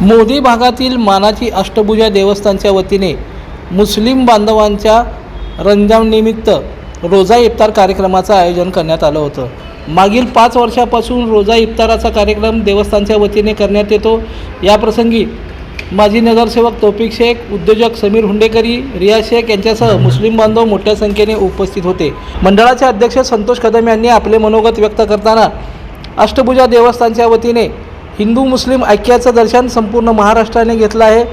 मोदी भागातील मानाची अष्टभुजा देवस्थानच्या वतीने मुस्लिम बांधवांच्या रंजामनिमित्त रोजा इफ्तार कार्यक्रमाचं आयोजन करण्यात आलं होतं. मागील पाच वर्षापासून रोजा इफ्ताराचा कार्यक्रम देवस्थानच्या वतीने करण्यात येतो. याप्रसंगी माजी नगरसेवक तौफिक शेख उद्योजक समीर हुंडेकरी रिया शेख यांच्यासह मुस्लिम बांधव मोठ्या संख्येने उपस्थित होते. मंडळाचे अध्यक्ष संतोष कदम यांनी आपले मनोगत व्यक्त करताना अष्टभुजा देवस्थानच्या वतीने हिंदू मुस्लिम ऐक्याचं दर्शन संपूर्ण महाराष्ट्राने घेतलं आहे.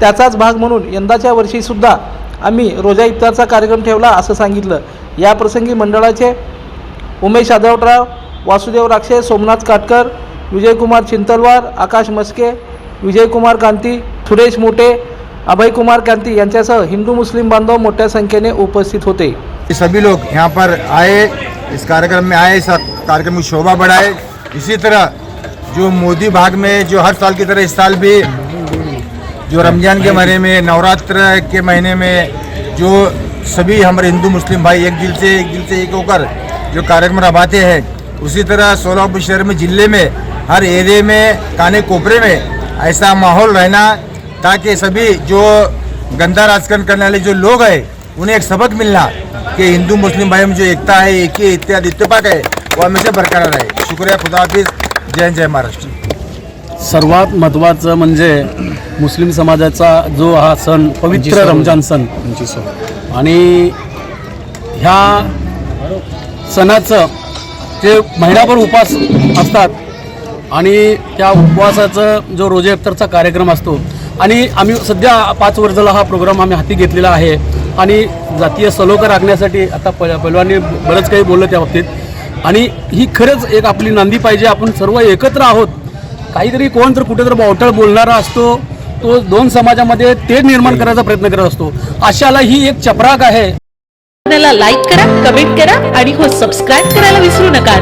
त्याचाच भाग म्हणून यंदाच्या वर्षीसुद्धा आम्ही रोजा इफ्तारचा कार्यक्रम ठेवला असं सांगितलं. याप्रसंगी मंडळाचे उमेश यादवराव वासुदेव राक्षे सोमनाथ काटकर विजयकुमार चिंतलवार आकाश मस्के विजयकुमार कांती सुरेश मोटे अभयकुमार कांती यांच्यासह हिंदू मुस्लिम बांधव मोठ्या संख्येने उपस्थित होते. सभी लोग यहाँ पर आए, इस कार्यक्रम में आए, इस कार्यक्रम की शोभा बढ़ाए। इसी तरह जो मोदी भाग में जो हर साल की तरह इस साल भी जो रमज़ान के महीने में, नवरात्र के महीने में जो सभी हमारे हिंदू मुस्लिम भाई एक दिल से, एक दिल से एक होकर जो कार्यक्रम रमाते हैं, उसी तरह सोलापुर शहर में, ज़िले में, हर एरिए में काने कोपरे में ऐसा माहौल रहना ताकि सभी जो गंदा राजकारण करने वाले जो लोग हैं उन्हें एक सबक मिलना कि हिंदू मुस्लिम भाई में जो एकता है एक ही इत्यादि इत्तेफाक है वो हमेशा बरकरार है शुक्रिया खुदा हाफिज। जय जय महाराष्ट्र। सर्वात महत्त्वाचं म्हणजे मुस्लिम समाजाचा जो हा सण पवित्र रमजान सण. आणि ह्या सणाचं जे महिनाभर उपवास असतात आणि त्या उपवासाचं जो रोजे इफ्तारचा कार्यक्रम असतो आणि आम्ही सध्या पाच वर्षाला हा प्रोग्राम आम्ही हाती घेतलेला आहे. आणि जातीय सलोखा राखण्यासाठी आता प पैलवानी बरंच काही बोललं त्या बाबतीत. आणि ही खरंच एक आपली नांदी पाहिजे आपण सर्व एकत्र आहोत. काहीतरी कोण तर कुठेतरी बावटळ बोलणारा असतो तो दोन समाजामध्ये ते निर्माण करायचा प्रयत्न करत असतो. अशाला ही एक चपराक आहे. चॅनलला लाईक करा कमेंट करा आणि हो सबस्क्राईब करायला विसरू नका.